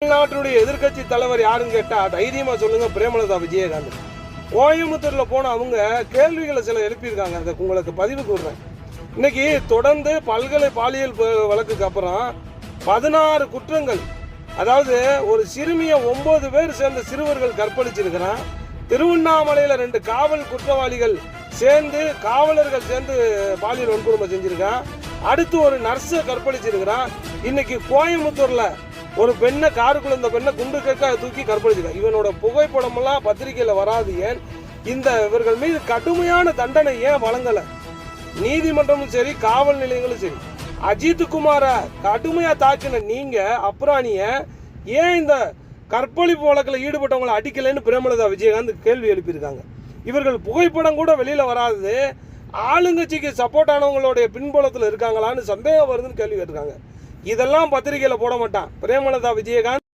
தமிழ்நாட்டுடைய எதிர்க்கட்சி தலைவர் யாருன்னு கேட்டா தைரியமா சொல்லுங்க பிரேமலதா விஜயகாந்த். கோயம்புத்தூர்ல போன அவங்க கேள்விகளை சில எழுப்பியிருக்காங்க. அதை உங்களுக்கு பதிவு விடுறேன் இன்னைக்கு தொடர்ந்து பல்கலை பாலியல் வழக்குக்கு அப்புறம் பதினாறு குற்றங்கள் அதாவது ஒரு சிறுமியை ஒன்பது பேர் சேர்ந்த சிறுவர்கள் கற்பழிச்சிருக்கிறான். திருவண்ணாமலையில ரெண்டு காவல் குற்றவாளிகள் சேர்ந்து காவலர்கள் சேர்ந்து பாலியல் வன்கொடுமை செஞ்சிருக்கான். அடுத்து ஒரு நர்ஸை கற்பழிச்சிருக்கிறான். இன்னைக்கு கோயம்புத்தூர்ல ஒரு பெண்ணை காருக்குள்ள இந்த பெண்ணை குண்டு கேட்க தூக்கி கற்பழிச்சிருக்காங்க இவனோட புகைப்படமெல்லாம் பத்திரிகையில வராது ஏன்? இந்த இவர்கள் மீது கடுமையான தண்டனை ஏன் வழங்கல? நீதிமன்றமும் சரி காவல் நிலையங்களும் சரி. அஜித் குமாரை கடுமையா தாக்கின நீங்க அப்ராணிய ஏன் இந்த கற்பழிப்பு வழக்கில் ஈடுபட்டவங்களை அடிக்கலைன்னு பிரேமலதா விஜயகாந்த் கேள்வி எழுப்பியிருக்காங்க. இவர்கள் புகைப்படம் கூட வெளியில வராது. ஆளுங்கட்சிக்கு சப்போர்ட் ஆனவங்களுடைய பின்புலத்தில் இருக்காங்களான்னு சந்தேகம் வருதுன்னு கேள்வி கேட்டிருக்காங்க. இதெல்லாம் பத்திரிகையில் போட மாட்டான். பிரேமலதா விஜயகாந்த்